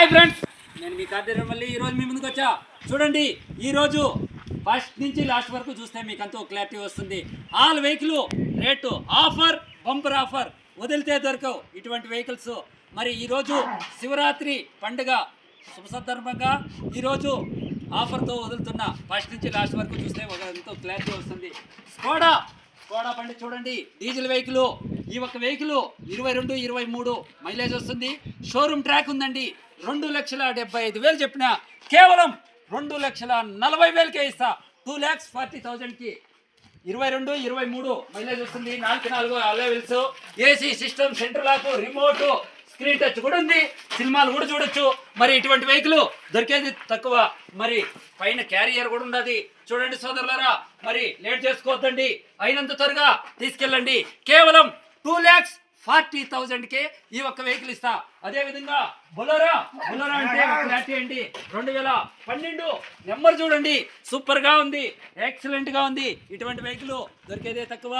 Hi friends నేను మీ కార్తీక మళ్ళీ ఈరోజు మీ ముందుకు వచ్చా. చూడండి ఈరోజు ఫస్ట్ నుంచి లాస్ట్ వరకు చూస్తే మీకు అంతో క్లారిటీ వస్తుంది. All vehicle rate offer bumper offer వదిలితే దొరకవు ఇటువంటి వెహికల్స్ మరి ఈరోజు శివరాత్రి పండుగ శుభ సందర్భంగా ఈరోజు ఆఫర్తో వదులుతున్న ఫస్ట్ నుంచి లాస్ట్ వరకు చూస్తే ఒక ఎంతో క్లారిటీ వస్తుంది. స్కోడా స్కోడా బండి చూడండి. డీజిల్ వెహికల్ ఈ ఒక్క వెహికల్ ఇరవై రెండు ఇరవై మూడు మైలేజ్ వస్తుంది. షోరూమ్ ట్రాక్ ఉందండి. రెండు లక్షల డెబ్బై ఐదు వేలు చెప్పిన కేవలం రెండు లక్షల నలభై వేలకే ఇస్తా. టూ ల్యాక్స్ ఫార్టీ థౌజండ్కి ఇరవై రెండు ఇరవై మూడు మైలేజ్ వస్తుంది. నాలుగు నాలుగు alloy wheels AC system center lock remote screen touch కూడా ఉంది. సినిమాలు కూడా చూడొచ్చు. మరి ఇటువంటి వెహికల్ దొరికేది తక్కువ. మరి పైన క్యారియర్ కూడా ఉన్నది చూడండి సోదరులారా మరి లేట్ చేసుకోవద్దండి. అయినంత త్వరగా తీసుకెళ్ళండి. కేవలం టూ ల్యాక్స్ ఫార్టీ థౌజండ్కే ఈ ఒక్క వెహికల్ ఇస్తా. అదే విధంగా బొలోరా బొలోరా అంటే క్లారిటీ అండి రెండు వేల పన్నెండు నెంబర్ చూడండి. సూపర్గా ఉంది. ఎక్సలెంట్గా ఉంది. ఇటువంటి వెహికల్ దొరికేదే తక్కువ.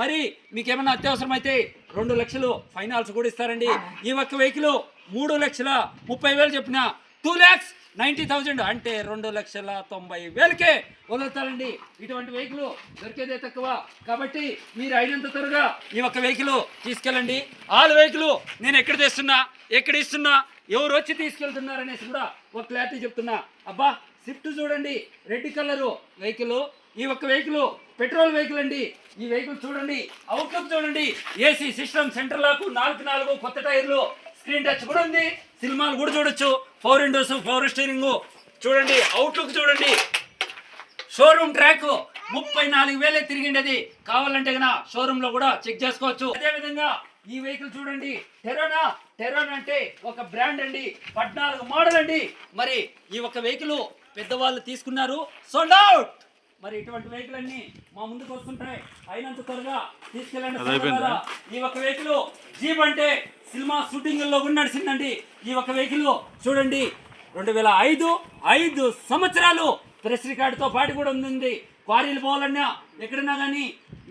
మరి మీకేమైనా అత్యవసరమైతే అత్యవసరం అయితే రెండు లక్షలు ఫైనాన్స్ కూడా ఇస్తారండి. ఈ ఒక్క వెహికల్ మూడు లక్షల ముప్పై వేలు చెప్పిన టూ ల్యాక్స్ నైంటీ థౌజండ్. అంటే రెండు లక్షల తొంభై వేలకే వదులుతారండి. ఇటువంటి వెహికల్ దొరికేదే తక్కువ. కాబట్టి మీరు అయినంత త్వరగా ఈ ఒక్క వెహికల్ తీసుకెళ్ళండి. ఆల్ వెహికల్ నేను ఎక్కడ తెస్తున్నా ఎక్కడ ఇస్తున్నా ఎవరు వచ్చి తీసుకెళ్తున్నారనేసి కూడా ఒక క్లారిటీ చెప్తున్నా. అబ్బా స్విఫ్ట్ చూడండి రెడ్ కలరు వెహికల్. ఈ ఒక్క వెహికల్ పెట్రోల్ వెహికల్ అండి. ఈ వెహికల్ చూడండి అవుట్లుక్ చూడండి. ఏసీ సిస్టమ్ సెంటర్ లాకు నాలుగు నాలుగు కొత్త టైర్లు. స్క్రీన్ టచ్ కూడా ఉంది. సినిమాలు కూడా చూడొచ్చు. ఫోర్ విండోస్ ఫోర్ స్టీరింగ్ చూడండి. అవుట్లుక్ చూడండి. షోరూమ్ ట్రాక్ ముప్పై నాలుగు వేలే తిరిగిండేది. కావాలంటే గన షోరూమ్లో కూడా చెక్ చేసుకోవచ్చు. అదే విధంగా ఈ వెహికల్ చూడండి. టెరోనా టెరోనా అంటే ఒక బ్రాండ్ అండి. పద్నాలుగు మోడల్ అండి. మరి ఈ ఒక వెహికల్ పెద్దవాళ్ళు తీసుకున్నారు. సోల్డ్ అవుట్ మరి ఇటువంటి వెహికల్ అన్ని మా ముందుకు వస్తుంటాయి. అయినంత త్వరగా తీసుకెళ్ళండి. ఈ ఒక వెహికల్ జీప్ అంటే సినిమా షూటింగ్లో కూడా నడిచిందండి. ఈ ఒక వెహికల్ చూడండి. రెండు వేల ఐదు ఐదు సంవత్సరాలు ప్రెస్ రికార్డుతో పాటు కూడా ఉంది. క్వారీలు పోవాలన్నా ఎక్కడన్నా కానీ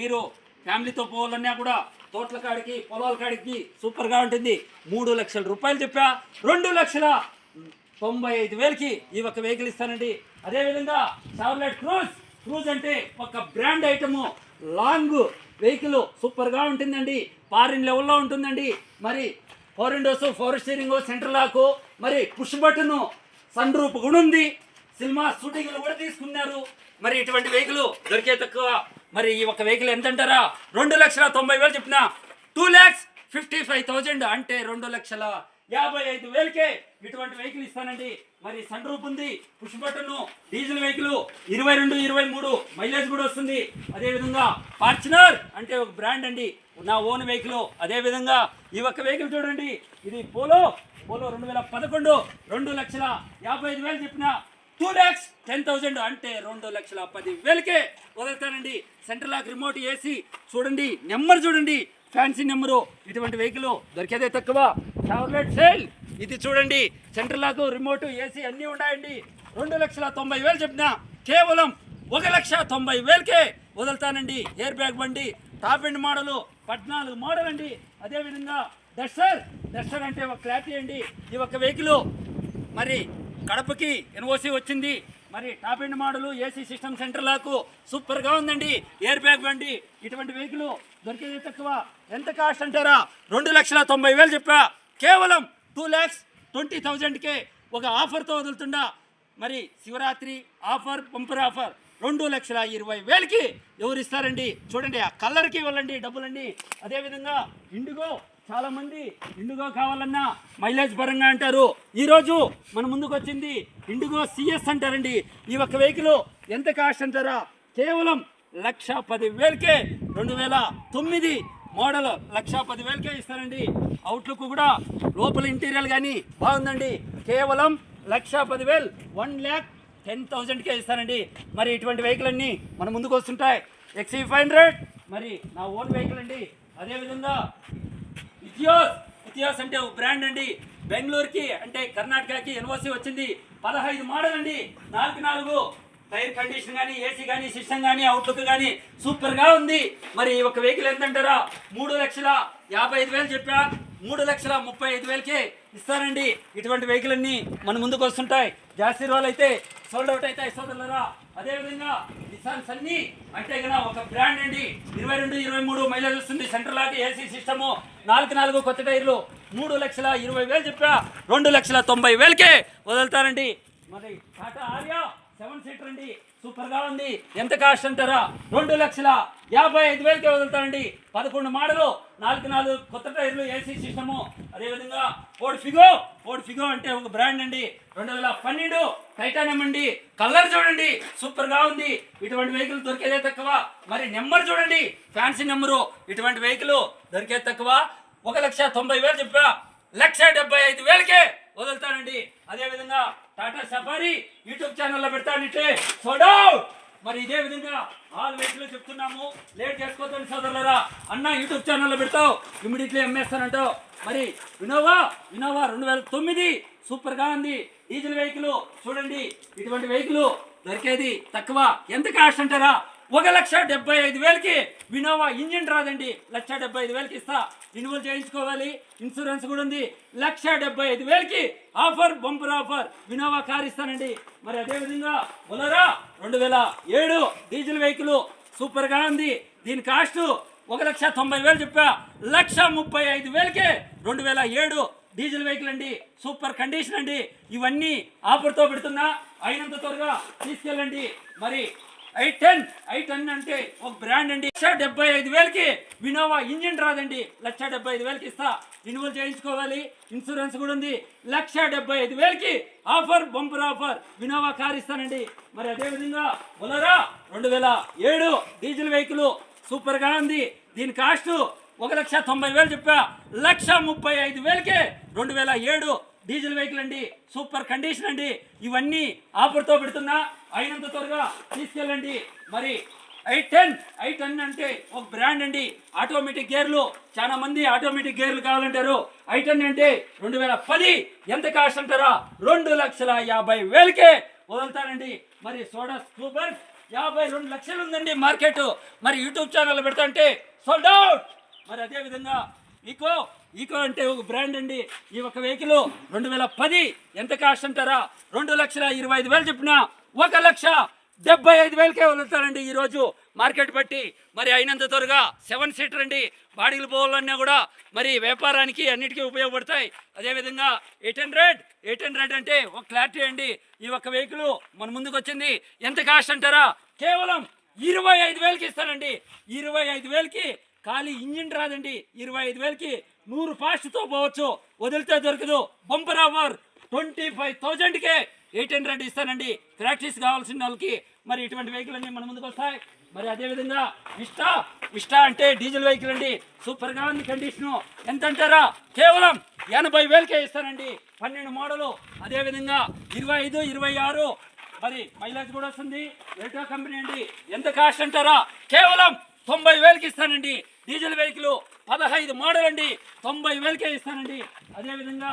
మీరు ఫ్యామిలీతో పోవాలన్నా కూడా తోటల కాడికి పొలాల కాడికి సూపర్గా ఉంటుంది. మూడు లక్షల రూపాయలు చెప్పా. రెండు లక్షల తొంభై ఐదు వేలకి ఈ ఒక వెహికల్ ఇస్తానండి. అదేవిధంగా చార్లెట్ క్రూజ్ క్రూజ్ అంటే ఒక బ్రాండ్ ఐటము. లాంగ్ వెహికల్ సూపర్గా ఉంటుందండి. ఫారిన్ లెవెల్లో ఉంటుందండి. మరి four windows four steering center lock మరి పుష్ బటన్ సన్ రూప్ కూడా ఉంది. సినిమా షూటింగ్లు కూడా తీసుకున్నారు. మరి ఇటువంటి వెహికల్ దొరికే తక్కువ. మరి ఈ ఒక వెహికల్ ఎంత అంటారా రెండు లక్షల తొంభై వేలు చెప్పిన two lakhs fifty five thousand అంటే రెండు లక్షల యాభై ఐదు వేలకే ఇటువంటి వెహికల్ ఇస్తానండి. మరి సన్ రూప్ ఉంది పుష్ బటన్ డీజిల్ వెహికల్ ఇరవై రెండు ఇరవై మూడు మైలేజ్ కూడా వస్తుంది. అదే విధంగా ఫార్చునర్ అంటే ఒక బ్రాండ్ అండి. నా ఓన్ వెహికల్. అదే విధంగా ఈ ఒక్క వెహికల్ చూడండి. ఇది పోలో పోలో రెండు వేల పదకొండు రెండు లక్షల యాభై ఐదు వేలు చెప్పిన టూ ల్యాక్స్ టెన్ థౌజండ్ అంటే రెండు లక్షల పది వేలకే వదులుతానండి. సెంట్రల్ లాక్ రిమోట్ ఏసీ చూడండి నెంబర్ చూడండి. Fancy number. ఇటువంటి వెహికల్ దొరికేదే తక్కువ. చార్లెట్ సేల్ ఇది చూడండి సెంటర్ లాక్ రిమోట్ ఏసీ అన్నీ ఉన్నాయండి. రెండు లక్షల తొంభై వేలు చెప్పిన కేవలం ఒక లక్ష తొంభై వేలకే వదులుతానండి. ఎయిర్ బ్యాగ్ బండి టాప్ ఎండ్ మోడలు పద్నాలుగు మోడల్ అండి. అదేవిధంగా దర్శర్ దర్శర్ అంటే ఒక క్లారిటీ అండి. ఈ ఒక వెహికల్ మరి కడపకి ఎన్ఓసి వచ్చింది. మరి top end model AC system center lock సూపర్గా ఉందండి. ఎయిర్ బ్యాగ్ బండి ఇటువంటి వెహికల్ దొరికేది తక్కువ. ఎంత కాస్ట్ అంటారా? రెండు లక్షల తొంభై వేలు చెప్పా. కేవలం టూ ల్యాక్స్ ట్వంటీ థౌజండ్కే ఒక ఆఫర్తో వదులుతుండా? మరి శివరాత్రి ఆఫర్ పంపర్ ఆఫర్ రెండు లక్షల ఇరవై వేలకి ఎవరు ఇస్తారండి? చూడండి ఆ కలర్కి ఇవ్వాలండి డబ్బులండి అదేవిధంగా ఇండిగో చాలామంది ఇండిగో కావాలన్నా మైలేజ్ పరంగా అంటారు. ఈరోజు మన ముందుకు వచ్చింది ఇండిగో సిఎస్ అంటారండి. ఈ ఒక్క వెహికల్ ఎంత కాస్ట్ అంటారా? కేవలం లక్ష పది వేలకే రెండు వేల తొమ్మిది మోడల్ లక్ష పది వేలకే ఇస్తారండి. అవుట్లుక్ కూడా లోపల ఇంటీరియర్ కానీ బాగుందండి. కేవలం లక్ష పదివేలు వన్ ల్యాక్ టెన్ థౌజండ్కే ఇస్తానండి మరి ఇటువంటి వెహికల్ అన్నీ మన ముందుకు వస్తుంటాయి. ఎక్సీ ఫైవ్ హండ్రెడ్ మరి నా ఓన్ వెహికల్ అండి. అదేవిధంగా ఇథియోస్ ఇథియోస్ అంటే ఒక బ్రాండ్ అండి. బెంగళూరుకి అంటే కర్ణాటకకి ఎన్ఓసి వచ్చింది. పదహైదు మోడల్ అండి. నాలుగు నాలుగు. టైర్ కండిషన్ కానీ ఏసీ కానీ సిస్టమ్ కానీ అవుట్లుక్ కానీ సూపర్గా ఉంది. మరి ఒక వెహికల్ ఎంత అంటారా మూడు లక్షల యాభై ఐదు వేలు చెప్పా. మూడు లక్షల ముప్పై ఐదు వేలకే ఇస్తారండి. ఇటువంటి వెహికల్ అన్ని మన ముందుకు వస్తుంటాయి. జాస్తి రోజులు అయితే సోల్డ్ అవుట్ అయితే సోదరులరా అదేవిధంగా నిసాన్స్ అన్ని అంటే కదా ఒక బ్రాండ్ అండి. ఇరవై రెండు ఇరవై మూడు మైలేజ్ వస్తుంది. సెంట్రల్ లాగా ఏసీ సిస్టము నాలుగు నాలుగు కొత్త టైర్లు. మూడు లక్షల ఇరవై వేలు చెప్పా. రెండు లక్షల తొంభై వేలకే వదులుతారండి. మరి టాటా ఆర్యా సెవెన్ సీటర్ అండి. సూపర్గా ఉంది. ఎంత కాస్ట్ అంటారా? రెండు లక్షల యాభై ఐదు వేలకి వదులుతారండి. పదకొండు మోడలు నాలుగు నాలుగు కొత్త టైర్లు ఏసీ సిస్టము. అదేవిధంగా ఫోర్డ్ ఫిగో. ఫోర్డ్ ఫిగో అంటే ఒక బ్రాండ్ అండి. రెండు వేల పన్నెండు టైటానియం అండి. కలర్ చూడండి. సూపర్గా ఉంది. ఇటువంటి వెహికల్ దొరికేదే తక్కువ. మరి నెంబర్ చూడండి. Fancy number. ఇటువంటి వెహికల్ దొరికేది తక్కువ. ఒక లక్ష తొంభై వేలు చెప్పా లక్ష డెబ్బై ఐదు వేలకే వదులుతానండి అదేవిధంగా టాటా సఫారీ యూట్యూబ్ ఛానల్లో పెడతానంటే సోడౌట్ మరి ఇదే విధంగా ఆల్ వెహికల్ చెప్తున్నాము. లేట్ చేసుకోవద్దని సోదరులరా అన్న యూట్యూబ్ ఛానల్లో పెడతావు. ఇమీడియట్లీ అమ్మేస్తానంటావు. మరి వినోవా? వినోవా రెండు వేల తొమ్మిది సూపర్గా ఉంది. డీజిల్ వెహికల్ చూడండి ఇటువంటి వెహికల్ దొరికేది తక్కువ. ఎంత కాస్ట్ అంటారా? ఒక లక్ష డెబ్బై ఐదు వేలకి వినోవా ఇంజిన్ రాదండి. లక్ష డెబ్బై ఐదు వేలకి ఇస్తా. రినువల్ చేయించుకోవాలి. ఇన్సూరెన్స్ కూడా ఉంది. లక్ష డెబ్బై ఐదు వేలకి offer bumper offer. Innova car ఇస్తానండి. మరి అదేవిధంగా బొలరా రెండు వేల ఏడు డీజిల్ వెహికల్ సూపర్గా ఉంది. దీని కాస్ట్ ఒక లక్ష తొంభై వేలు చెప్పా. లక్ష ముప్పై ఐదు వేలకే రెండు వేల ఏడు డీజిల్ వెహికల్ అండి. సూపర్ కండిషన్ అండి. ఇవన్నీ ఆఫర్తో పెడుతున్నా. అయినంత త్వరగా తీసుకెళ్ళండి. మరి ఐ టెన్ ఐ టెన్ అంటే ఒక బ్రాండ్ అండి. లక్ష డెబ్బై ఐదు వేలకి వినోవా ఇంజిన్ రాదండి. లక్ష డెబ్బై ఐదు వేలకి ఇస్తా. రిన్యూవల్ చేయించుకోవాలి. ఇన్సూరెన్స్ కూడా ఉంది. లక్ష డెబ్బై ఐదు వేలకి offer bumper offer. Innova car ఇస్తానండి. మరి అదేవిధంగా బొలరా రెండు వేల ఏడు డీజిల్ వెహికల్ సూపర్గా ఉంది. దీని కాస్ట్ ఒక లక్ష తొంభై వేలు చెప్పా. లక్ష ముప్పై ఐదు వేలకే రెండు వేల ఏడు డీజిల్ వెహికల్ అండి సూపర్ కండిషన్ అండి. ఇవన్నీ ఆఫర్తో పెడుతున్నా అయినంత త్వరగా తీసుకెళ్ళండి. మరి ఐ టెన్ ఐ టెన్ అంటే ఒక బ్రాండ్ అండి. ఆటోమేటిక్ గేర్లు చాలా మంది ఆటోమేటిక్ గేర్లు కావాలంటారు. ఐ టెన్ అంటే రెండు వేల పది ఎంత కాస్ట్ అంటారా? రెండు లక్షల యాభై వేలకే వదులుతానండి మరి సోడా సూపర్ యాభై రెండు లక్షలు ఉందండి మార్కెట్. మరి యూట్యూబ్ ఛానల్ పెడతా అంటే సోల్డ్ అవుట్ మరి అదే విధంగా ఈకో అంటే ఒక బ్రాండ్ అండి. ఈ ఒక వెహికల్ రెండు వేల పది ఎంత కాస్ట్ అంటారా? రెండు లక్షల ఇరవై ఐదు వేలు చెప్పిన ఒక లక్ష డెబ్బై ఐదు వేలకే వదులుతారండి ఈరోజు మార్కెట్ బట్టి మరి అయినంత త్వరగా సెవెన్ సీటర్ అండి. బాడీలు పోవాలన్నా కూడా మరి వ్యాపారానికి అన్నిటికీ ఉపయోగపడతాయి. అదేవిధంగా ఎయిట్ హండ్రెడ్ ఎయిట్ హండ్రెడ్ అంటే ఒక క్లారిటీ అండి. ఈ ఒక్క వెహికల్ మన ముందుకు వచ్చింది. ఎంత కాస్ట్ అంటారా? కేవలం ఇరవై ఐదు వేలకి ఇస్తానండి ఇరవై ఐదు వేలకి ఖాళీ ఇంజిన్ రాదండి. ఇరవై ఐదు వేలకి నూరు ఫాస్ట్తో పోవచ్చు. వదిలితే దొరకదు. బంపర్ ఆఫర్ ట్వంటీ ఫైవ్ థౌజండ్కే ఎయిట్ హండ్రెడ్ ఇస్తానండి. ప్రాక్టీస్ కావాల్సిన వాళ్ళకి. మరి ఇటువంటి వెహికల్ అన్ని మన ముందుకు వస్తాయి. మరి అదేవిధంగా విస్టా విస్టా అంటే డీజిల్ వెహికల్ అండి. సూపర్గా ఉంది కండిషను. ఎంత అంటారా కేవలం ఎనభై వేలకే ఇస్తానండి. పన్నెండు మోడలు. అదేవిధంగా ఇరవై ఐదు ఇరవై ఆరు. మరి మైలేజ్ కూడా వస్తుంది. ఎల్టో కంపెనీ అండి. ఎంత కాస్ట్ అంటారా? కేవలం తొంభై వేలకి ఇస్తానండి. డీజిల్ వెహికల్ పదహైదు మోడల్ అండి తొంభై వేలకే ఇస్తానండి. అదేవిధంగా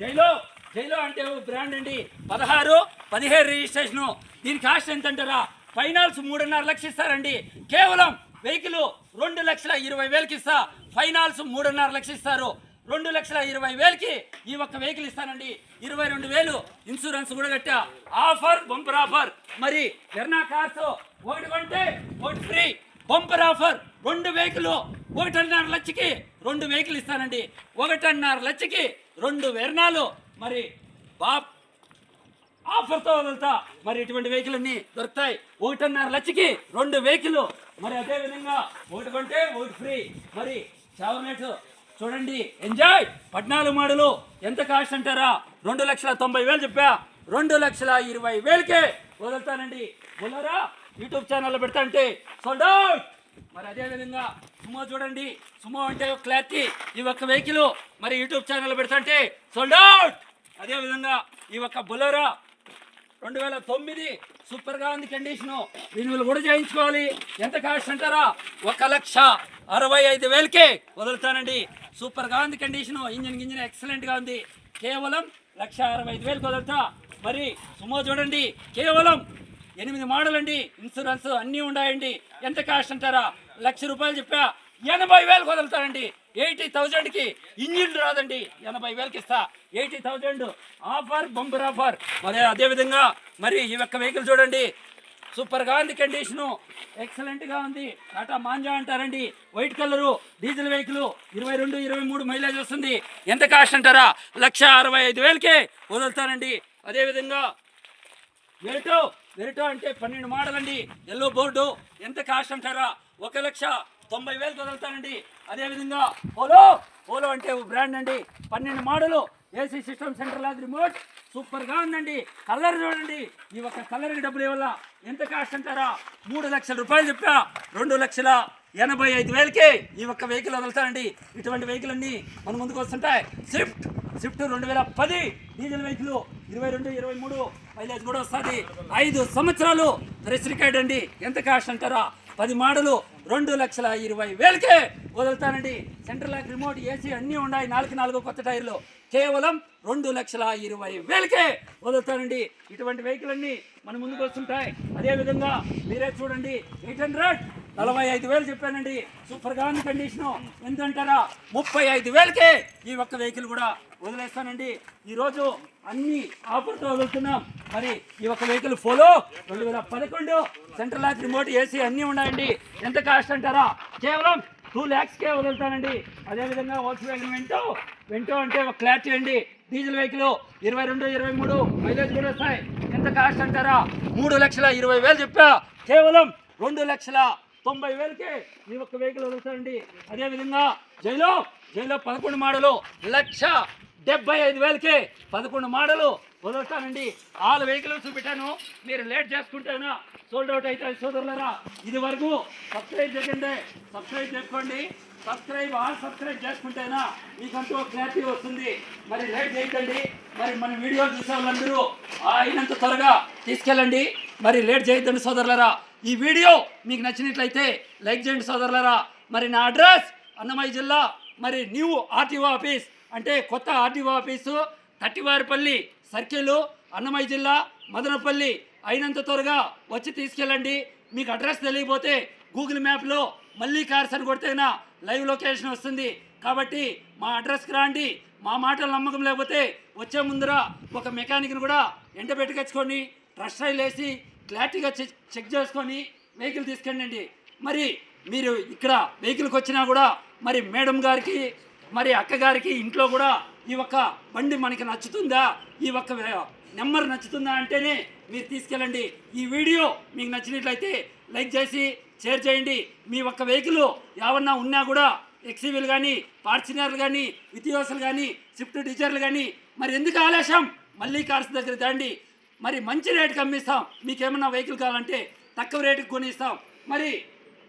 జైలో జైలో అంటే బ్రాండ్ అండి. పదహారు పదిహేడు రిజిస్ట్రేషను. దీని కాస్ట్ ఎంత అంటారా ఫైనాన్స్ మూడున్నర లక్షలు ఇస్తారండి. కేవలం వెహికల్ రెండు లక్షల ఇరవై వేలకి ఇస్తా. ఫైనాన్స్ మూడున్నర లక్షలు ఇస్తారు. రెండు లక్షల ఇరవై వేలకి ఈ ఒక్క వెహికల్ ఇస్తానండి. ఇరవై రెండు వేలు ఇన్సూరెన్స్ కూడా కట్టా. Offer bumper offer. మరి ఎర్నా కార్స్ ఒకటి కొంటే ఒకటి ఫ్రీ బంపర్ ఆఫర్ రెండు వెహికల్ ఒకటిన్నర లక్షకి రెండు వెహికల్ ఇస్తానండి. ఒకటిన్నర లక్షకి రెండు వెర్నాలు మరి బాప్ ఆఫర్తో వదులుతా మరి ఇటువంటి వెహికల్ అన్ని దొరుకుతాయి. ఒకటిన్నర లక్షకి రెండు వెహికల్. మరి అదే విధంగా ఒకటి కొంటే ఒకటి ఫ్రీ. మరి చావర్నెట్ చూడండి. ఎంజాయ్! పద్నాలుగు మోడలు. ఎంత కాస్ట్ అంటారా? రెండు లక్షల తొంభై వేలు చెప్పా. రెండు లక్షల ఇరవై వేలకే వదులుతానండి. బుల్లరా? యూట్యూబ్ ఛానల్లో పెడతా అంటే సోల్డ్ అవుట్ మరి అదేవిధంగా సుమో చూడండి. సుమో అంటే ఒక క్లారిటీ ఈ ఒక్క వెహికల్ మరి యూట్యూబ్ ఛానల్లో పెడతా అంటే సోల్డ్ అవుట్ అదేవిధంగా ఈ ఒక్క బులోరా రెండు వేల తొమ్మిది సూపర్గా ఉంది కండిషను రిన్యూవల్ కూడా చేయించుకోవాలి. ఎంత కాస్ట్ అంటారా? ఒక లక్ష అరవై ఐదు వేలకే వదులుతానండి. సూపర్గా ఉంది కండిషను ఇంజిన్ గింజిన్ ఎక్సలెంట్గా ఉంది. కేవలం లక్ష అరవై ఐదు వేలకు వదులుతా. మరి సుమో చూడండి. కేవలం ఎనిమిది మోడల్ అండి ఇన్సూరెన్స్ అన్నీ ఉన్నాయండి. ఎంత కాస్ట్ అంటారా? లక్ష రూపాయలు చెప్పా. ఎనభై వేలకు వదులుతారండి. ఎయిటీ థౌజండ్కి ఇంజిన్ రాదండి. ఎనభై వేలకి ఇస్తా. Eighty thousand offer bumper offer. మరి అదేవిధంగా మరి ఈ యొక్క వెహికల్ చూడండి. సూపర్గా ఉంది కండిషను. ఎక్సలెంట్గా ఉంది. టాటా మాంజా అంటారండి. White colour diesel vehicle. ఇరవై రెండు ఇరవై మూడు మైలేజ్ వస్తుంది. ఎంత కాస్ట్ అంటారా? లక్ష అరవై ఐదు వేలకే వదులుతారండి. అదేవిధంగా వెరిటో వెరిటో అంటే పన్నెండు మోడల్ అండి ఎల్లో బోర్డు ఎంత కాస్ట్ అంటారా? ఒక లక్ష తొంభై వేలు వదులుతానండి అదేవిధంగా పోలో పోలో అంటే ఓ బ్రాండ్ అండి. పన్నెండు model AC system center lock remote సూపర్గా ఉందండి. కలర్ చూడండి. ఈ ఒక్క కలర్కి డబ్బులు ఇవ్వాల? ఎంత కాస్ట్ అంటారా? మూడు లక్షల రూపాయలు చెప్పా. రెండు లక్షల ఎనభై ఐదు వేలకే ఈ ఒక్క వెహికల్ వదులుతానండి. ఇటువంటి వెహికల్ అన్నీ మన ముందుకు వస్తుంటాయి. స్విఫ్ట్ స్విఫ్ట్ రెండు వేల పది డీజిల్ వెహికల్ ఇరవై రెండు ఇరవై మూడు మైలేజ్ కూడా వస్తుంది. ఐదు సంవత్సరాలు రిస్ రికార్డ్ అండి. ఎంత కాస్ట్ అంటారా? పది మోడలు రెండు లక్షల ఇరవై వేలకే వదులుతానండి. సెంట్రల్ లాక్ రిమోట్ ఏసీ అన్నీ ఉన్నాయి. నాలుగు నాలుగు కొత్త టైర్లు. కేవలం రెండు లక్షల ఇరవై వేలకే వదులుతానండి. ఇటువంటి వెహికల్ అన్ని మన ముందుకు వస్తుంటాయి. అదేవిధంగా మీరే చూడండి. ఎయిట్ హండ్రెడ్ నలభై ఐదు వేలు చెప్పానండి. సూపర్గా ఉంది కండిషను. ఎంతంటారా ముప్పై ఐదు వేలకే ఈ ఒక్క వెహికల్ కూడా వదిలేస్తానండి. ఈరోజు అన్ని ఆఫర్తో వదులుతున్నాం. మరి ఈ ఒక్క వెహికల్ ఫోలో రెండు వేల పదకొండు సెంట్రల్ లాక్ రిమోట్ ఏసీ అన్నీ ఉన్నాయండి. ఎంత కాస్ట్ అంటారా? కేవలం టూ ల్యాక్స్కే వదులుతానండి. అదేవిధంగా వాక్స్ వ్యాగన్ వెంటో వెంటో అంటే ఒక క్లారిటీ అండి. డీజిల్ వెహికల్ ఇరవై రెండు ఇరవై మూడు మైలేజ్ కూడా వస్తాయి. ఎంత కాస్ట్ అంటారా? మూడు లక్షల ఇరవై వేలు చెప్పా. కేవలం రెండు లక్షల తొంభై వేలకే ఈ ఒక్క వెహికల్ వదులుతారండి. అదేవిధంగా జైలో జైలో పదకొండు మోడలు లక్ష డెబ్బై ఐదు వేలకే పదకొండు మోడలు వదులుతానండి. ఆరు వెహికల్ చూపెట్టాను. మీరు లేట్ చేసుకుంటేనా సోల్డ్ అవుట్ అవుతాయి సోదరులరా ఇది వరకు సబ్స్క్రైబ్ చేయండి. సబ్స్క్రైబ్ చేసుకోండి. సబ్స్క్రైబ్ ఆల్ సబ్స్క్రైబ్ చేసుకుంటేనా మీకంటూ క్లారిటీ వస్తుంది. మరి లేట్ చేయకండి మరి మన వీడియో చూసే వాళ్ళందరూ అయినంత త్వరగా తీసుకెళ్ళండి. మరి లేట్ చేయొద్దండి సోదరులరా. ఈ వీడియో మీకు నచ్చినట్లయితే లైక్ చేయండి సోదరులరా. మరి నా అడ్రస్ అన్నమయ్య జిల్లా మరి న్యూ ఆర్టీఓ ఆఫీస్ అంటే కొత్త RTO office Tattivaripalli circle Annamayya జిల్లా మదనపల్లి అయినంత త్వరగా వచ్చి తీసుకెళ్ళండి. మీకు అడ్రస్ తెలియకపోతే గూగుల్ మ్యాప్లో మళ్ళీ కార్స్ అని కొడితేనా లైవ్ లొకేషన్ వస్తుంది. కాబట్టి మా అడ్రస్కి రాండి. మా మాటలు నమ్మకం లేకపోతే వచ్చే ముందర ఒక మెకానిక్ని కూడా ఎండబెట్టుకొచ్చుకొని ట్రస్ట్ రైల్ వేసి క్లారిటీగా చెక్ చెక్ చేసుకొని వెహికల్ తీసుకెళ్ళండి. మరి మీరు ఇక్కడ వెహికల్కి వచ్చినా కూడా మరి మేడం గారికి మరి అక్కగారికి ఇంట్లో కూడా ఈ ఒక్క బండి మనకి నచ్చుతుందా? ఈ ఒక్క నెంబర్ నచ్చుతుందా అంటేనే మీరు తీసుకెళ్ళండి. ఈ వీడియో మీకు నచ్చినట్లయితే లైక్ చేసి షేర్ చేయండి. మీ ఒక్క వెహికల్ ఏమన్నా ఉన్నా కూడా ఎక్సీవీలు కానీ ఫార్చునర్లు కానీ వితియోసలు కానీ స్విఫ్ట్ టీచర్లు కానీ మరి ఎందుకు ఆలస్యం? మళ్ళీ కార్స్ దగ్గర తండి మరి మంచి రేటుకి అమ్మిస్తాం. మీకేమన్నా వెహికల్ కావాలంటే తక్కువ రేటుకి కొనిస్తాం. మరి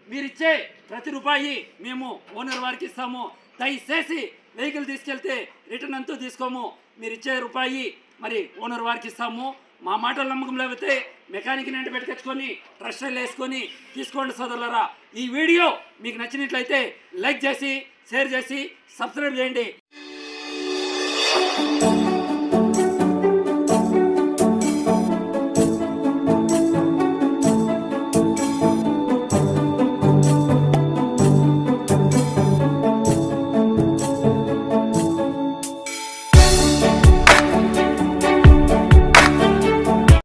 మీరిచ్చే ప్రతి రూపాయి మేము ఓనర్ వారికి ఇస్తాము. దయచేసి వెహికల్ తీసుకెళ్తే రిటర్న్ అంతా తీసుకోము. మీరు ఇచ్చే రూపాయి మరి ఓనర్ వారికి ఇస్తాము. మా మాటలు నమ్మకం లేకపోతే మెకానిక్ నెంట పెట్టుకొచ్చుకొని ట్రస్టర్లు వేసుకొని తీసుకోండి సోదరులరా. ఈ వీడియో మీకు నచ్చినట్లయితే లైక్ చేసి షేర్ చేసి సబ్స్క్రైబ్ చేయండి.